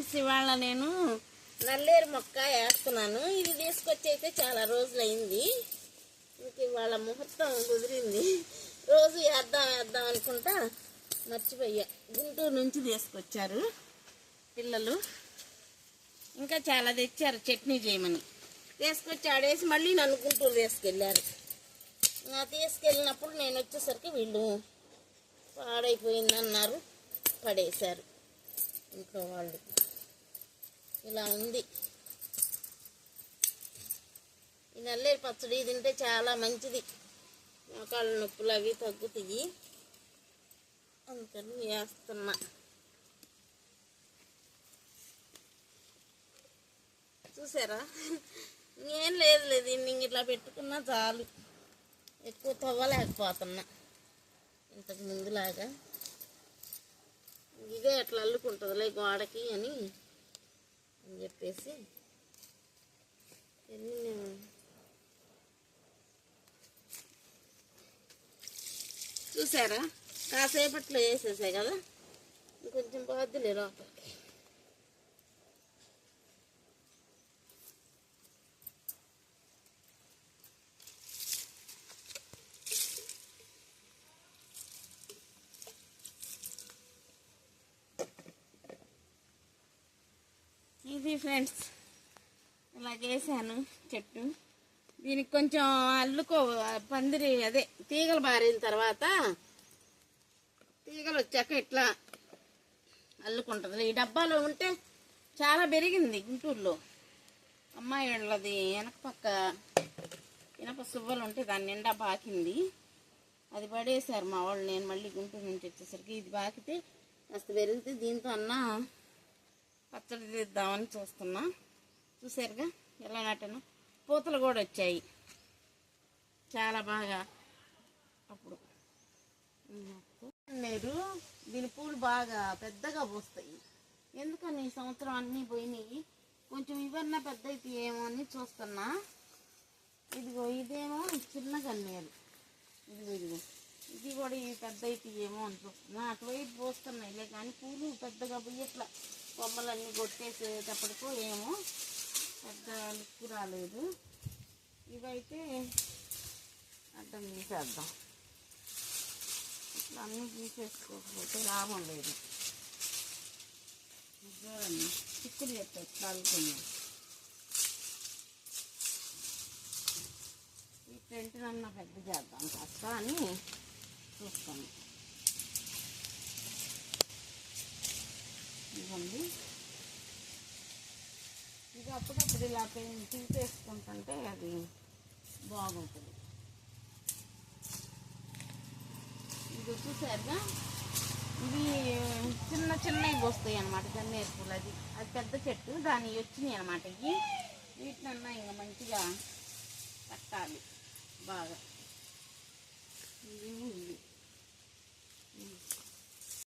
Friends ఇవాళ నేను నల్లేరు మొక్క వేస్తున్నాను. ఇది తీసుకొచ్చి అయితే చాలా రోజులు అయింది ఇంక ఇవాళ ముహూర్తం కుదిరింది. రోజు వేద్దాం వేద్దాం అనుకుంటా మర్చిపోయా. గుంటూరు నుంచి తీసుకొచ్చారు పిల్లలు. ఇంకా చాలా తెచ్చారు చట్నీ చేయమని. తీసుకొచ్చి ఆడేసి మళ్ళీ నన్ను గుంటూరు తీసుకెళ్ళారు. నా తీసుకెళ్ళినప్పుడు నేను వచ్చేసరికి వీళ్ళు పాడైపోయిందన్నారు పడేశారు. ఇంట్లో వాళ్ళు. ఇలా ఉంది. ఈ నల్లేరు పచ్చడి తింటే చాలా మంచిది. మోకాళ్ళ నొప్పులు అవి తగ్గుతాయి. అందుకని వేస్తున్నా. చూసారా? ఏం లేదు లేదు నేను ఇట్లా పెట్టుకున్నా చాలు. ఎక్కువ తవ్వలేకపోతున్నా. ఇంతకు ముందులాగా. ఇదే అట్లా అల్లుకుంటుందిలే గోడకి అని. అని చెప్పేసి ఎన్ని చూసారా? కాసేపట్లో వేసేసాయి కదా? ఇంకొంచెం బాధ్యులే లోపలికి ఇది ఫ్రెండ్స్ ఇలా చెట్టు. దీనికి కొంచెం అల్లుకో పందిరి అదే తీగలు బారిన తర్వాత తీగలు వచ్చాక ఇట్లా అల్లుకుంటుంది. ఈ డబ్బాలో ఉంటే చాలా పెరిగింది గుంటూరులో. అమ్మాయి వాళ్ళది వెనక పక్క ఇనప సువ్వలు ఉంటే దాని నిండా బాకింది అది పడేశారు మా వాళ్ళు. నేను మళ్ళీ గుంటూరు నుంచి వచ్చేసరికి ఇది బాకితే కాస్త పెరిగితే దీంతో అన్నా పచ్చడి తీద్దామని చూస్తున్నా. చూసారుగా ఎలా నాటాను? పూతలు కూడా వచ్చాయి. చాలా బాగా అప్పుడు. మీరు దీని పూలు బాగా పెద్దగా పూస్తాయి. ఎందుకని ఈ సంవత్సరం అన్నీ పోయినాయి? కొంచెం ఇవన్నా పెద్ద అయితే ఏమో అని చూస్తున్నా. ఇదిగో ఇదేమో చిన్న కన్నేరు ఇదిగో ఇదిగో. ఇది కూడా ఇది పెద్ద అయితే ఏమో అని చూస్తున్నా. అటువైపు పోస్తున్నాయిలే కానీ పూలు పెద్దగా పోయి కొమ్మలన్నీ కొట్టేసేటప్పటికు ఏమో పెద్ద లుక్కు రాలేదు. ఇవైతే అడ్డం తీసేద్దాం ఇట్లా అన్నీ తీసేసుకోకపోతే లాభం లేదు. చూడండి చిక్కులు చెప్తా ఎట్లా ఈ టెంట్ నన్న పెద్ద చేద్దాం కాస్త అని చూస్తాను ఇవ్వండి ఇది అప్పుడప్పుడు ఇలా పెయిన్ తీసేసుకుంటుంటే అది బాగుంటుంది. ఇది చూసారుగా? ఇవి చిన్న చిన్నవి వస్తాయి అనమాట గన్నేరు పూలు అది. అది పెద్ద చెట్టు దాని వచ్చినాయి అనమాట ఇవి. వీటినన్నా ఇంకా మంచిగా కట్టాలి బాగా. ఇవి ఇవి.